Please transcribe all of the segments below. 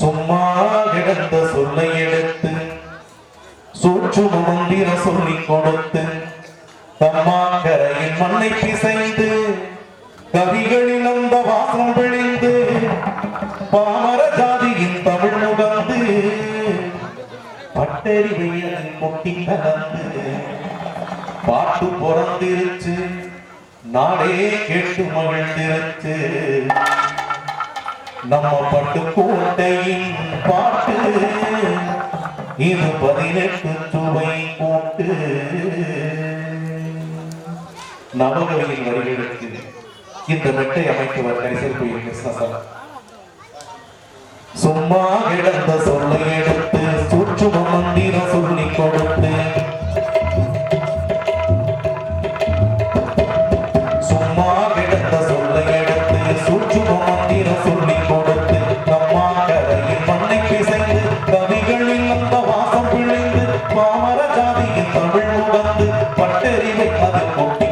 சும்மா கிடந்த சொல்லை எடுத்து சூற்றும மந்திர சொல்லி கொடுத்து தம்மா கரையில் மண்ணை பிசைந்து கவிகளில் அந்த வாசம் விழிந்து பாமர ஜாதியின் தமிழ் முகந்து பட்டறிவையில் கொட்டி கலந்து பாட்டு பிறந்திருச்சு நாடே கேட்டு மகிழ்ந்திருச்சு. நம்ம பட்டுக்கோட்டை மயிலுக்கு துவை போட்டு நவகவையில் வருகிறது இந்த மெட்டை அமைத்தவர் கரிசல் கோயில் கிருஷ்ணசாமி. சும்மா கிடந்த சொல்லை எடுத்து Thank you.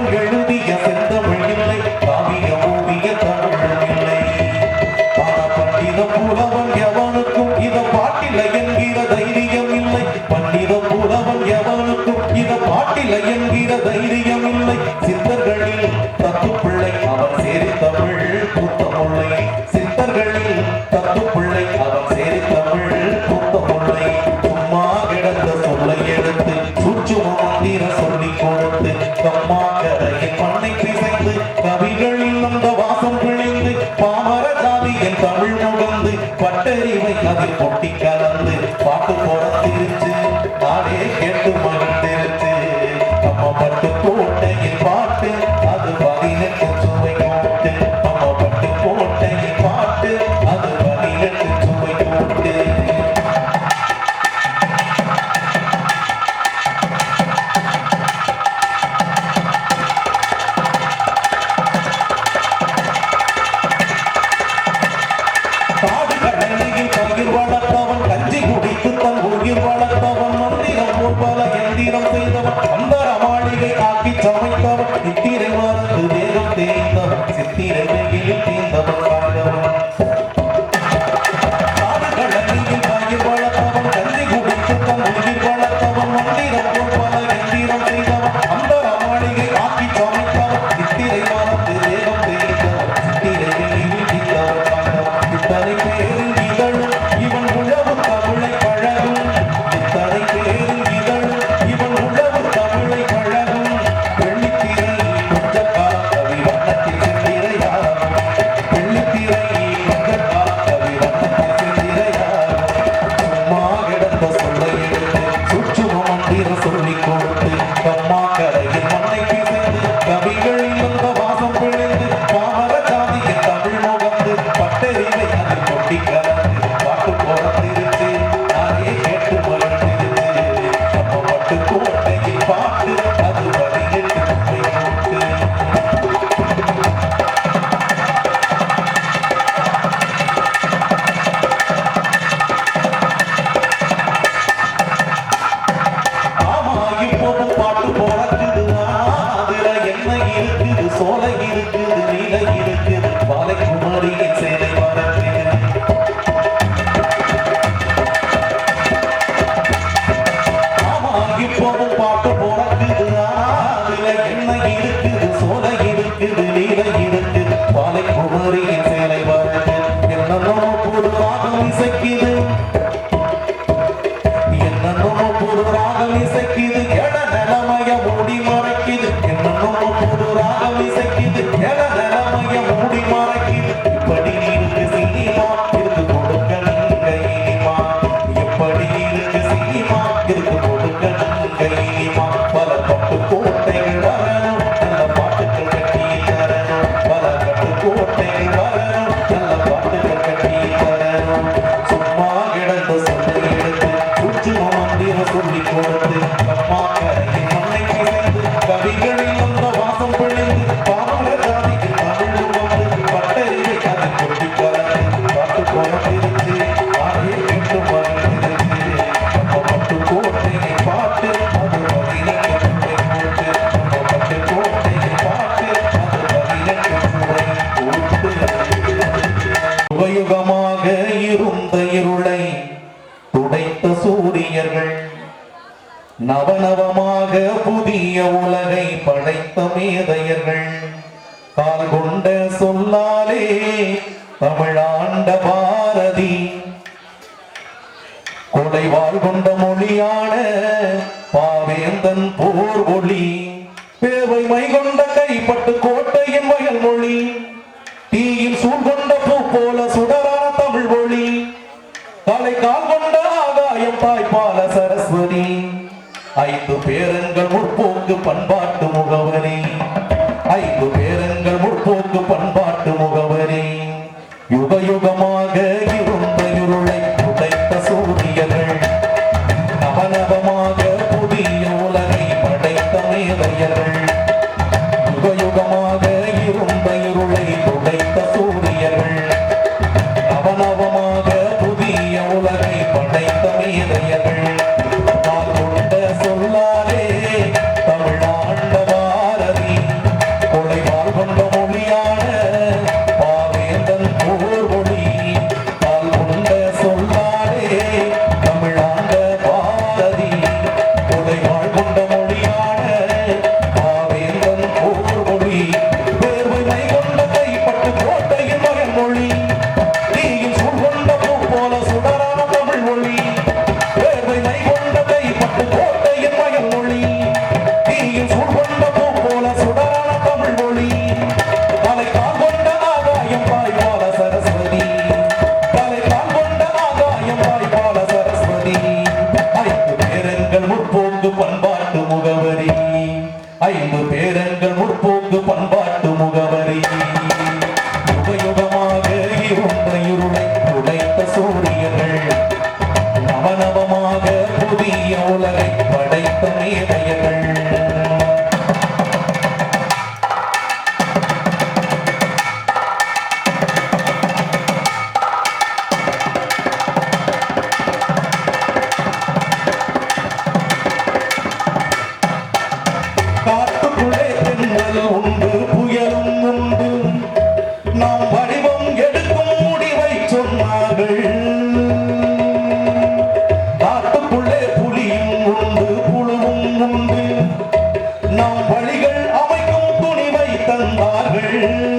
Okay. ที่ผมติ๊ தமியதையர்கள் கால் கொண்ட சொல்லாலே தமிழாண்ட பாரதி. கொடைவால் கொண்ட மொழியான பாவேந்தன் போர் ஒளி பேவை மை கொண்ட கைப்பட்டு ஐந்து பேரங்கள் முற்போக்கு பண்பாட்டு முகவனே Yeah.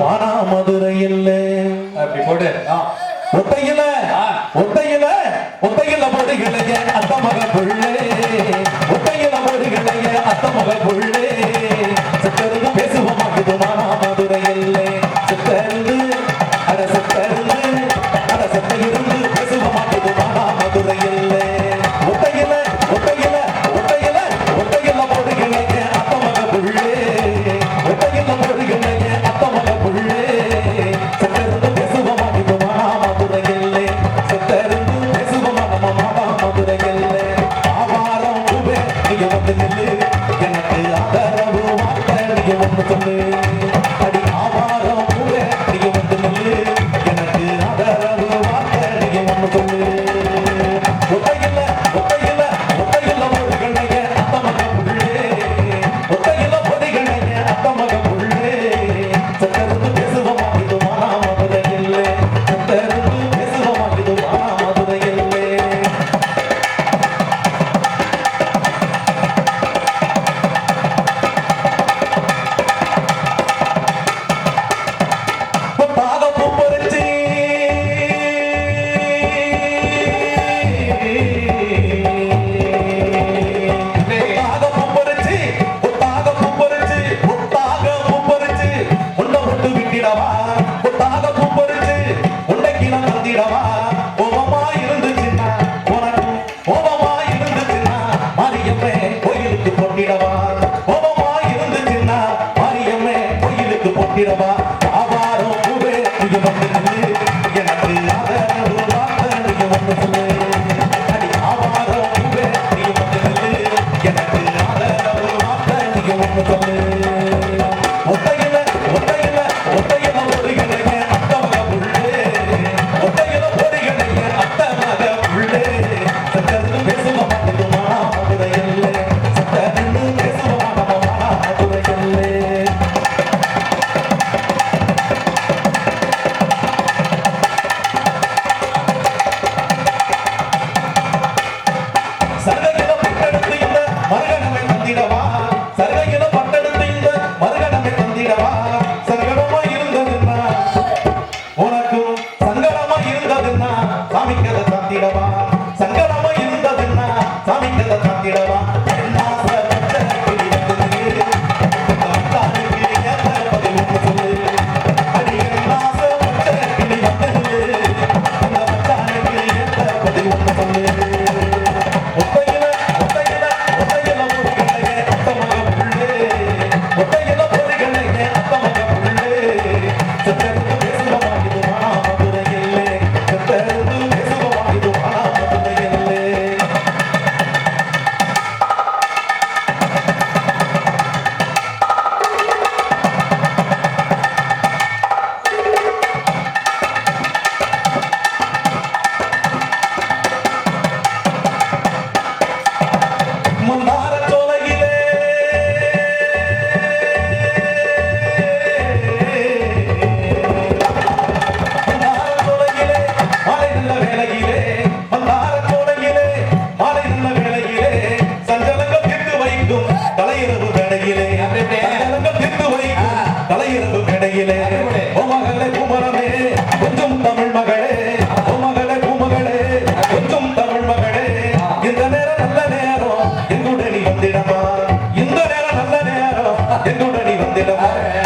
இது மானாமதுரை அல்ல அப்படி போட்டு Thank you.